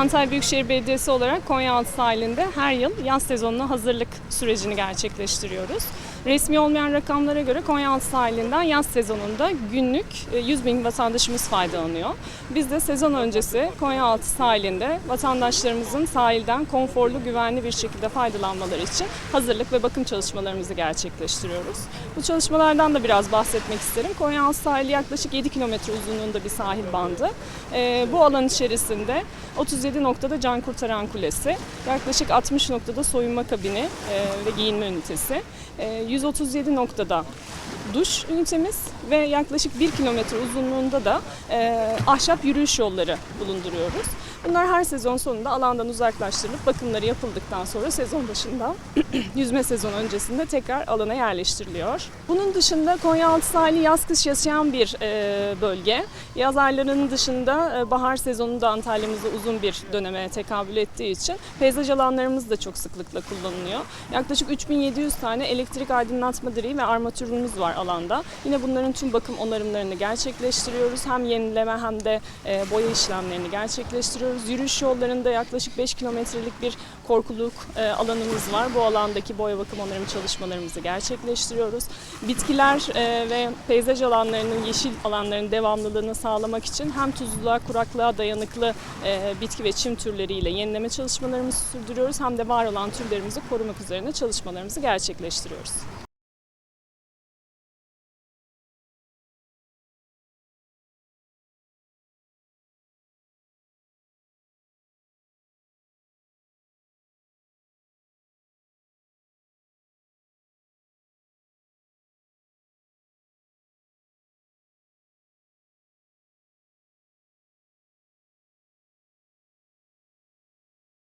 Antalya Büyükşehir Belediyesi olarak Konyaaltı sahilinde her yıl yaz sezonuna hazırlık sürecini gerçekleştiriyoruz. Resmi olmayan rakamlara göre Konyaaltı sahilinden yaz sezonunda günlük e, 100 bin vatandaşımız faydalanıyor. Biz de sezon öncesi Konyaaltı sahilinde vatandaşlarımızın sahilden konforlu, güvenli bir şekilde faydalanmaları için hazırlık ve bakım çalışmalarımızı gerçekleştiriyoruz. Bu çalışmalardan da biraz bahsetmek isterim. Konyaaltı sahili yaklaşık 7 kilometre uzunluğunda bir sahil bandı. Ee, bu alan içerisinde 37 noktada can kurtaran kulesi, yaklaşık 60 noktada soyunma kabini e, ve giyinme ünitesi, e, 137 noktada duş ünitemiz ve yaklaşık 1 kilometre uzunluğunda da e, ahşap yürüyüş yolları bulunduruyoruz. Bunlar her sezon sonunda alandan uzaklaştırılıp bakımları yapıldıktan sonra sezon başında yüzme sezonu öncesinde tekrar alana yerleştiriliyor. Bunun dışında Konyaaltı sahili yaz kış yaşayan bir e, bölge. Yaz aylarının dışında e, bahar sezonunda Antalya'mızda uzun bir döneme tekabül ettiği için peyzaj alanlarımız da çok sıklıkla kullanılıyor. Yaklaşık 3700 tane elektrik aydınlatma direği ve armatürümüz var alanda. Yine bunların tüm bakım onarımlarını gerçekleştiriyoruz. Hem yenileme hem de e, boya işlemlerini gerçekleştiriyoruz. Yürüyüş yollarında yaklaşık 5 kilometrelik bir korkuluk e, alanımız var. Bu alandaki boya bakım onarım çalışmalarımızı gerçekleştiriyoruz. Bitkiler e, ve peyzaj alanlarının, yeşil alanların devamlılığını sağlamak için hem tuzluluğa, kuraklığa dayanıklı e, bitki ve çim türleriyle yenileme çalışmalarımızı sürdürüyoruz hem de var olan türlerimizi korumak üzerine çalışmalarımızı gerçekleştiriyoruz.